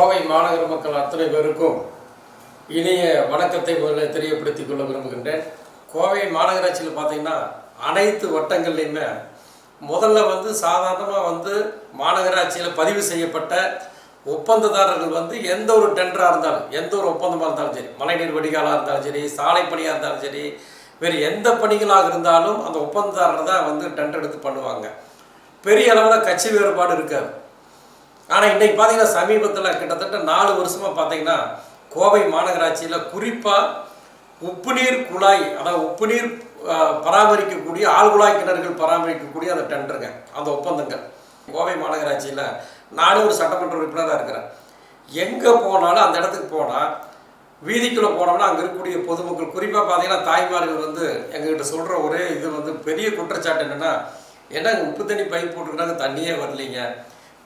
கோவை மாநகர மக்கள் அத்தனை பேருக்கும் இனிய வணக்கத்தை முதல்ல தெரியப்படுத்திக் கொள்ள விரும்புகின்றேன். கோவை மாநகராட்சியில் பார்த்தீங்கன்னா அனைத்து வட்டங்கள்லையுமே முதல்ல வந்து சாதாரணமாக வந்து மாநகராட்சியில் பதிவு செய்யப்பட்ட ஒப்பந்ததாரர்கள் வந்து எந்த ஒரு டெண்டராக இருந்தாலும் எந்த ஒரு ஒப்பந்தமாக இருந்தாலும் சரி மழைநீர் வடிகாலாக இருந்தாலும் சரி சாலை பணியாக இருந்தாலும் சரி வேறு எந்த பணிகளாக இருந்தாலும் அந்த ஒப்பந்ததாரர் தான் வந்து டெண்டர் எடுத்து பண்ணுவாங்க. பெரிய அளவில் கட்சி வேறுபாடு இருக்காது. ஆனால் இன்றைக்கு பார்த்தீங்கன்னா சமீபத்தில் கிட்டத்தட்ட நாலு வருஷமாக பார்த்தீங்கன்னா கோவை மாநகராட்சியில் குறிப்பாக உப்புநீர் குழாய் அதாவது உப்புநீர் நீர் பராமரிக்கக்கூடிய ஆழ்குழாய் கிணறுகள் பராமரிக்கக்கூடிய அந்த டெண்டருங்க அந்த ஒப்பந்தங்கள். கோவை மாநகராட்சியில் நானும் ஒரு சட்டமன்ற உறுப்பினராக இருக்கிறேன். எங்கே போனாலும் அந்த இடத்துக்கு போனால் வீதிக்குள்ளே போனோம்னா அங்கே இருக்கக்கூடிய பொதுமக்கள் குறிப்பாக பார்த்தீங்கன்னா தாய்மார்கள் வந்து எங்ககிட்ட சொல்கிற ஒரே இது வந்து பெரிய குற்றச்சாட்டு என்னென்னா ஏன்னா உப்பு தண்ணி பைப் போட்டுருக்குறாங்க தண்ணியே வரலைங்க.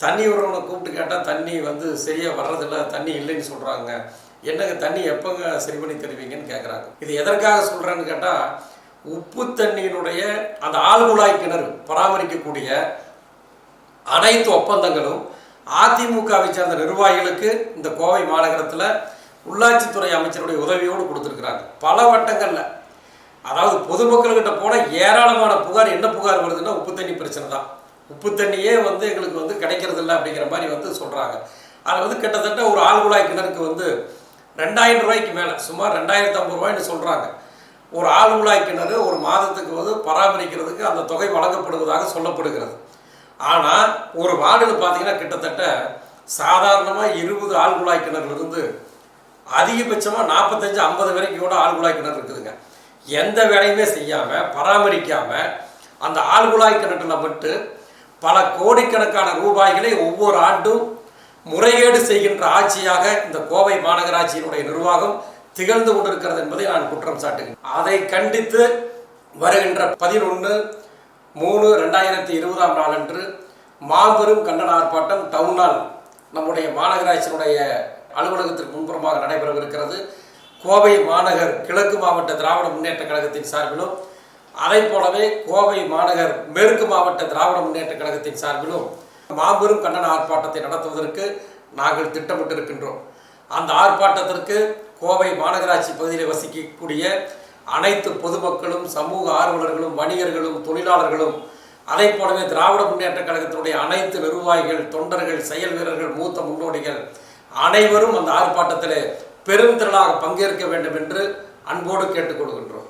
தண்ணி விடுறவனை கூப்பிட்டு கேட்டால் தண்ணி வந்து சரியாக வர்றதில்ல தண்ணி இல்லைன்னு சொல்கிறாங்க என்னங்க தண்ணி எப்போங்க சரி பண்ணி தருவீங்கன்னு கேட்குறாங்க இது எதற்காக சொல்கிறேன்னு கேட்டால் உப்பு தண்ணியினுடைய அந்த ஆழ்குழாய் கிணறு பராமரிக்கக்கூடிய அனைத்து ஒப்பந்தங்களும் அதிமுகவை சேர்ந்த நிர்வாகிகளுக்கு இந்த கோவை மாநகரத்தில் உள்ளாட்சித்துறை அமைச்சருடைய உதவியோடு கொடுத்துருக்குறாங்க. பல வட்டங்களில். அதாவது பொதுமக்கள்கிட்ட போனால் ஏராளமான புகார் என்ன புகார் வருதுன்னா உப்பு தண்ணி பிரச்சனை தான். உப்பு தண்ணியே வந்து எங்களுக்கு வந்து கிடைக்கிறதில்ல அப்படிங்கிற மாதிரி வந்து சொல்கிறாங்க அதில் வந்து கிட்டத்தட்ட ஒரு ஆழ்குழாய் கிணறுக்கு வந்து ரெண்டாயிரம் ரூபாய்க்கு மேலே சுமார் ரெண்டாயிரத்து ஐம்பது ரூபாய்னு சொல்கிறாங்க ஒரு ஆழ்குழாய் கிணறு ஒரு மாதத்துக்கு வந்து பராமரிக்கிறதுக்கு அந்த தொகை வழங்கப்படுவதாக சொல்லப்படுகிறது. ஆனால் ஒரு வார்டில் பார்த்தீங்கன்னா கிட்டத்தட்ட சாதாரணமாக இருபது ஆழ்குழாய் கிணறுலேருந்து அதிகபட்சமாக நாற்பத்தஞ்சு ஐம்பது வரைக்கும் கூட ஆழ்குழாய் கிணறு இருக்குதுங்க. எந்த வேலையுமே செய்யாமல் பராமரிக்காமல் அந்த ஆழ்குழாய் கிணற்றில் மட்டும் பல கோடிக்கணக்கான ரூபாய்களை ஒவ்வொரு ஆண்டும் முறைகேடு செய்கின்ற ஆட்சியாக இந்த கோவை மாநகராட்சியினுடைய நிர்வாகம் திகழ்ந்து கொண்டிருக்கிறது என்பதை நான் குற்றம் சாட்டுகிறேன். அதை கண்டித்து வருகின்ற பதினொன்று மூணு ரெண்டாயிரத்தி இருபதாம் நாளன்று மாபெரும் கண்டன ஆர்ப்பாட்டம் டவுனால் நம்முடைய மாநகராட்சியினுடைய அலுவலகத்திற்கு முன்புறமாக நடைபெறவிருக்கிறது. கோவை மாநகர் கிழக்கு மாவட்ட திராவிட முன்னேற்ற கழகத்தின் சார்பிலும் அதை போலவே கோவை மாநகர் மேற்கு மாவட்ட திராவிட முன்னேற்ற கழகத்தின் சார்பிலும் மாபெரும் கண்டன ஆர்ப்பாட்டத்தை நடத்துவதற்கு நாங்கள் திட்டமிட்டிருக்கின்றோம். அந்த ஆர்ப்பாட்டத்திற்கு கோவை மாநகராட்சி பகுதியில் வசிக்கக்கூடிய அனைத்து பொதுமக்களும் சமூக ஆர்வலர்களும் வணிகர்களும் தொழிலாளர்களும் அதை போலவே திராவிட முன்னேற்ற கழகத்தினுடைய அனைத்து நிர்வாகிகள் தொண்டர்கள் செயல் வீரர்கள் மூத்த முன்னோடிகள் அனைவரும் அந்த ஆர்ப்பாட்டத்தில் பெருந்திரளாக பங்கேற்க வேண்டும் என்று அன்போடு கேட்டுக்கொள்கின்றோம்.